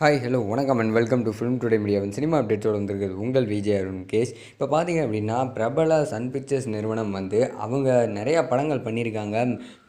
Hi hello வணக்கம் and welcome to film today மீடியாவின் cinema அப்டேட்ஸோடு வந்திருக்கிறது உங்கள் விஜய் அருண் கேஸ். இப்போ பார்த்தீங்க அப்படின்னா பிரபல சன் பிக்சர்ஸ் நிறுவனம் வந்து அவங்க நிறையா படங்கள் பண்ணியிருக்காங்க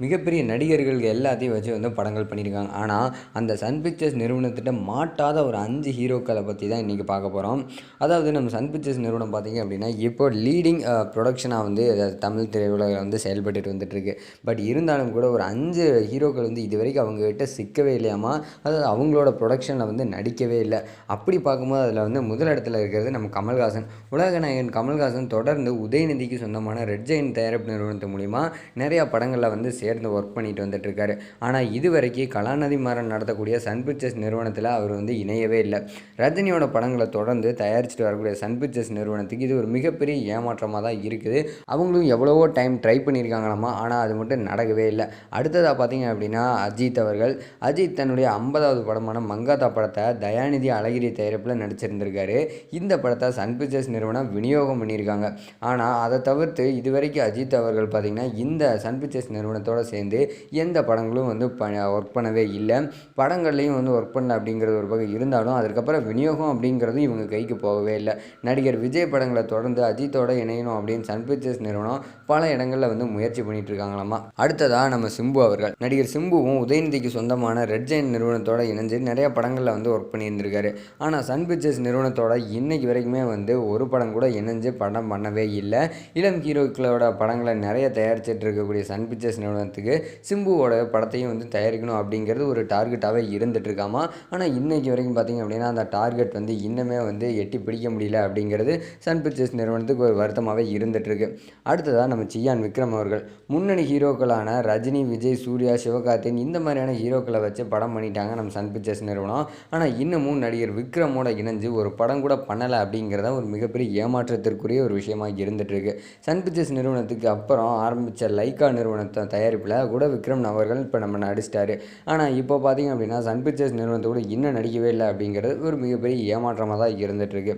மிகப்பெரிய நடிகர்கள் எல்லாத்தையும் வச்சு வந்து படங்கள் பண்ணியிருக்காங்க ஆனால் அந்த சன் பிக்சர்ஸ் நிறுவனத்திட்ட மாட்டாத ஒரு அஞ்சு ஹீரோக்களை பற்றி தான் இன்றைக்கி பார்க்க போகிறோம் அதாவது நம்ம சன் பிக்சர்ஸ் நிறுவனம் பார்த்தீங்க அப்படின்னா இப்போ லீடிங் ப்ரொடக்ஷனாக வந்து தமிழ் திரையுலகில் வந்து செயல்பட்டு வந்துட்டுருக்கு. பட் இருந்தாலும் கூட ஒரு அஞ்சு ஹீரோக்கள் வந்து இது வரைக்கும் அவங்ககிட்ட சிக்கவே இல்லையாமா? அதாவது அவங்களோட ப்ரொடக்ஷனில் வந்து நடிக்கவே இல்லை. அப்படி பார்க்கும்போது அதில் வந்து முதல் இடத்துல இருக்கிறது நம்ம கமல்ஹாசன். உலக நாயகன் கமல்ஹாசன் தொடர்ந்து உதயநிதிக்கு சொந்தமான ரெட் ஜெயின் தயாரிப்பு நிறுவனத்து மூலிமா நிறையா படங்களில் வந்து சேர்ந்து ஒர்க் பண்ணிட்டு வந்துட்டுருக்காரு ஆனால் இது வரைக்கும் கலாநிதி மாறன் நடத்தக்கூடிய சன் பிக்சர்ஸ் நிறுவனத்தில் அவர் வந்து இணையவே இல்லை. ரஜினியோட படங்களை தொடர்ந்து தயாரிச்சுட்டு வரக்கூடிய சன் பிக்சர்ஸ் நிறுவனத்துக்கு இது ஒரு மிகப்பெரிய ஏமாற்றமாக தான் இருக்குது. அவங்களும் எவ்வளவோ டைம் ட்ரை பண்ணியிருக்காங்களாமா? ஆனால் அது மட்டும் நடக்கவே இல்லை. அடுத்ததாக பார்த்தீங்க அப்படின்னா அஜித் அவர்கள். அஜித் தன்னுடைய ஐம்பதாவது படமான மங்காத்தா படத்தை தயாநிதி அழகிரி தயாரிப்பில் நடிச்சிருந்திருக்காரு. இந்த படத்தை சன் பிக்சர்ஸ் நிறுவனம் விநியோகம் பண்ணியிருக்காங்க. ஆனால் அதை தவிர்த்து இது வரைக்கும் அஜித் அவர்கள் பார்த்திங்கன்னா இந்த சன் பிக்சர்ஸ் நிறுவனத்தோடு சேர்ந்து எந்த படங்களும் வந்து ப ஒர்க் பண்ணவே இல்லை. படங்கள்லேயும் வந்து ஒர்க் பண்ணல அப்படிங்கிறது ஒரு பக்கம் இருந்தாலும் அதுக்கப்புறம் விநியோகம் அப்படிங்கிறதும் இவங்க கைக்கு போகவே இல்லை. நடிகர் விஜய் படங்களை தொடர்ந்து அஜித்தோட இணையணும் அப்படின்னு சன் பிக்சர்ஸ் நிறுவனம் பல இடங்களில் வந்து முயற்சி பண்ணிட்டு இருக்காங்களாமா. அடுத்ததாக நம்ம சிம்பு அவர்கள். நடிகர் சிம்புவும் உதயநிதிக்கு சொந்தமான ரெட் ஜெயின் நிறுவனத்தோட இணைஞ்சு நிறைய படங்களில் வந்து ஒர்க் பண்ணியிருந்திருக்காரு. ஆனால் சன் பிக்சர்ஸ் நிறுவனத்தோட இன்றைக்கு வரைக்குமே வந்து ஒரு படம் கூட இணைஞ்சு படம் பண்ணவே இல்லை. இளம் ஹீரோக்களோட படங்களை நிறைய தயாரிச்சிட்டு இருக்கக்கூடிய சன் பிக்சர்ஸ் நிறுவனத்துக்கு சிம்புவோட படத்தையும் வந்து தயாரிக்கணும் அப்படிங்கிறது ஒரு டார்கெட்டாகவே இருந்துட்டுருக்காமா ஆனால் இன்றைக்கு வரைக்கும் பார்த்திங்க அப்படின்னா அந்த டார்கெட் வந்து இன்னுமே வந்து எட்டி பிடிக்க முடியல அப்படிங்கிறது சன் பிக்சர்ஸ் நிறுவனத்துக்கு ஒரு வருத்தமாகவே இருந்துகிட்ருக்கு அடுத்ததாக நம்ம சியான் விக்ரம் அவர்கள். முன்னணி ஹீரோக்களான ரஜினி விஜய் சூர்யா சிவகார்த்தின் இந்த மாதிரியான ஹீரோக்களை வச்சு படம் பண்ணிட்டாங்க நம்ம சன் பிக்சர்ஸ் நிறுவனம். ஆனால் இன்னமும் நடிகர் விக்ரமோட இணைஞ்சு ஒரு படம் கூட பண்ணலை அப்படிங்கிறத ஒரு மிகப்பெரிய ஏமாற்றத்திற்குரிய ஒரு விஷயமாக இருந்துகிட்ருக்கு சன் பிக்சர்ஸ் நிறுவனத்துக்கு அப்புறம் ஆரம்பித்த லைக்கா நிறுவனத்தை தயாரிப்பில் கூட விக்ரம் அவர்கள் இப்போ நம்ம நடிச்சிட்டாரு. ஆனால் இப்போ பார்த்திங்க அப்படின்னா சன் பிக்சர்ஸ் நிறுவனத்தோடு கூட இன்னும் நடிக்கவே இல்லை அப்படிங்கிறது ஒரு மிகப்பெரிய ஏமாற்றமாக தான் இருந்துகிட்ருக்கு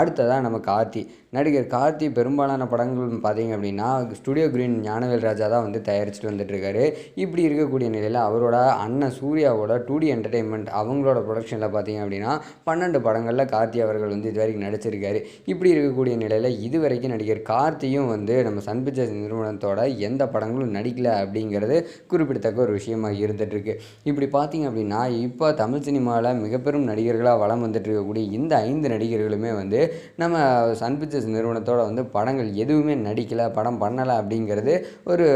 அடுத்ததாக நம்ம கார்த்தி. நடிகர் கார்த்தி பெரும்பாலான படங்கள் பார்த்திங்க அப்படின்னா ஸ்டுடியோ கிரீன் ஞானவேல் ராஜா தான் வந்து தயாரிச்சுட்டு வந்துட்டுருக்காரு. இப்படி இருக்கக்கூடிய நிலையில் அவரோட அண்ணன் சூர்யாவோட டூ டி என்டர்டெயின்மெண்ட் அவங்களோட செக்ஷனில் பார்த்தீங்க அப்படின்னா பன்னெண்டு படங்களில் கார்த்தி அவர்கள் வந்து இது வரைக்கும் நடிச்சிருக்காரு. இப்படி இருக்கக்கூடிய நிலையில் இது வரைக்கும் நடிகர் கார்த்தியும் வந்து நம்ம சன் பிக்சர்ஸ் நிறுவனத்தோட எந்த படங்களும் நடிக்கல அப்படிங்கிறது குறிப்பிடத்தக்க ஒரு விஷயமாக இருந்துகிட்ருக்கு இப்படி பார்த்தீங்க அப்படின்னா இப்போ தமிழ் சினிமாவில் மிகப்பெரும் நடிகர்களாக வளம் வந்துட்டு இருக்கக்கூடிய இந்த ஐந்து நடிகர்களுமே வந்து நம்ம சன் பிக்சர்ஸ் நிறுவனத்தோட வந்து படங்கள் எதுவுமே நடிக்கலை படம் பண்ணலை அப்படிங்கிறது ஒரு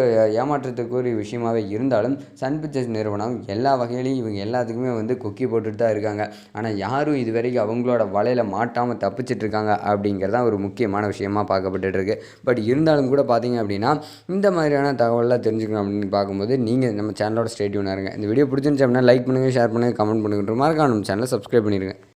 ஏமாற்றத்துக்குரிய விஷயமாகவே இருந்தாலும் சன் பிக்சர்ஸ் நிறுவனம் எல்லா வகையிலையும் இவங்க எல்லாத்துக்குமே வந்து கொக்கி போட்டுட்டு தான் இருக்காங்க. ஆனால் யாரும் இது வரைக்கும் அவங்களோட வலையில் மாட்டாமல் தப்பிச்சிட்டு இருக்காங்க அப்படிங்கிறது ஒரு முக்கியமான விஷயமா பார்க்கப்பட்டு இருக்கு பட் இருந்தாலும் கூட பார்த்தீங்க அப்படின்னா இந்த மாதிரியான தகவலாம் தெரிஞ்சுக்கணும் அப்படின்னு பார்க்கும்போது நீங்கள் நம்ம சேனலோட ஸ்டேட்யூனாக இருங்க. இந்த வீடியோ பிடிச்சிருந்துச்சு அப்படின்னா லைக் பண்ணுங்கள் ஷேர் பண்ணுங்கள் கமெண்ட் பண்ணுங்கள் மறக்காம நம்ம சேனலை சப்ஸ்கிரைப் பண்ணிடுங்க